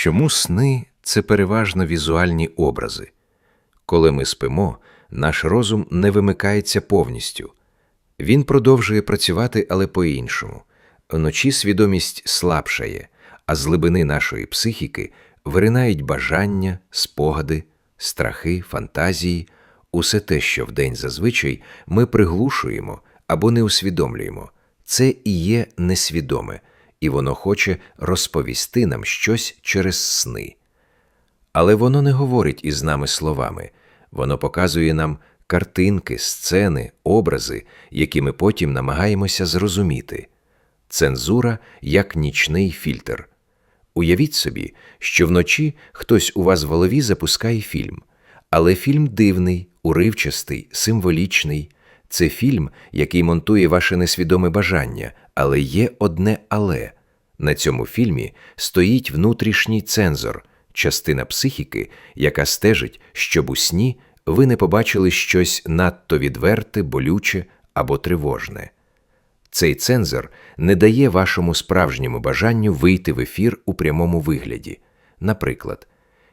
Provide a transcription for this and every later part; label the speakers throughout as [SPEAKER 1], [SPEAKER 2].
[SPEAKER 1] Чому сни це переважно візуальні образи? Коли ми спимо, наш розум не вимикається повністю. Він продовжує працювати, але по-іншому. Вночі свідомість слабшає, а з глибини нашої психіки виринають бажання, спогади, страхи, фантазії, усе те, що вдень зазвичай ми приглушуємо або не усвідомлюємо. Це і є несвідоме, і воно хоче розповісти нам щось через сни. Але воно не говорить із нами словами, воно показує нам картинки, сцени, образи, які ми потім намагаємося зрозуміти. Цензура як нічний фільтр. Уявіть собі, що вночі хтось у вас в голові запускає фільм, але фільм дивний, уривчастий, символічний. Це фільм, який монтує ваше несвідоме бажання, але є одне але. На цьому фільмі стоїть внутрішній цензор, частина психіки, яка стежить, щоб у сні ви не побачили щось надто відверте, болюче або тривожне. Цей цензор не дає вашому справжньому бажанню вийти в ефір у прямому вигляді. Наприклад,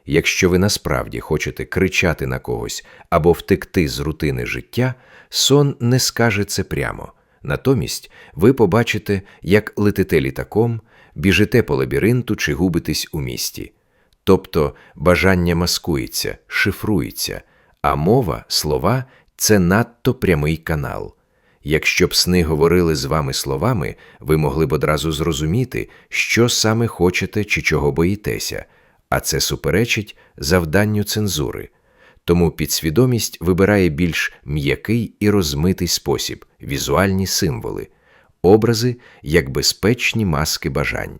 [SPEAKER 1] якщо ви насправді хочете кричати на когось або втекти з рутини життя, сон не скаже це прямо. Натомість ви побачите, як летите літаком, біжите по лабіринту чи губитесь у місті. Тобто бажання маскується, шифрується, а мова, слова це надто прямий канал. Якщо б сни говорили з вами словами, ви могли б одразу зрозуміти, що саме хочете чи чого боїтеся, а це суперечить завданню цензури. Тому підсвідомість вибирає більш м'який і розмитий спосіб, візуальні символи, образи як безпечні маски бажань.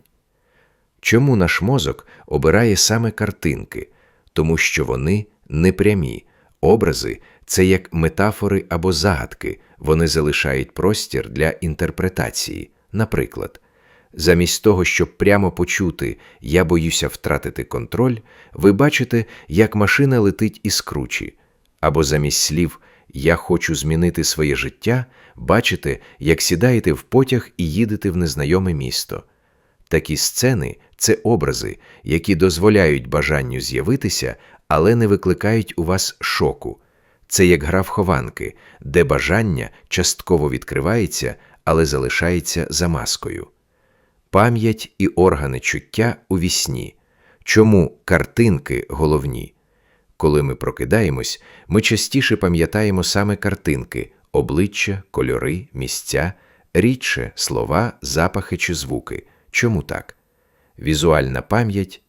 [SPEAKER 1] Чому наш мозок обирає саме картинки? Тому що вони непрямі. Образи це як метафори або загадки, вони залишають простір для інтерпретації. Наприклад, замість того, щоб прямо почути Я боюся втратити контроль, ви бачите, як машина летить із кручі, або замість слів Я хочу змінити своє життя, бачите, як сідаєте в потяг і їдете в незнайоме місто. Такі сцени це образи, які дозволяють бажанню з'явитися, але не викликають у вас шоку. Це як гра в хованки, де бажання частково відкривається, але залишається за маскою. Пам'ять і органи чуття у вісні. Чому картинки головні? Коли ми прокидаємось, ми частіше пам'ятаємо саме картинки, обличчя, кольори, місця, рідше слова, запахи чи звуки. Чому так? Візуальна пам'ять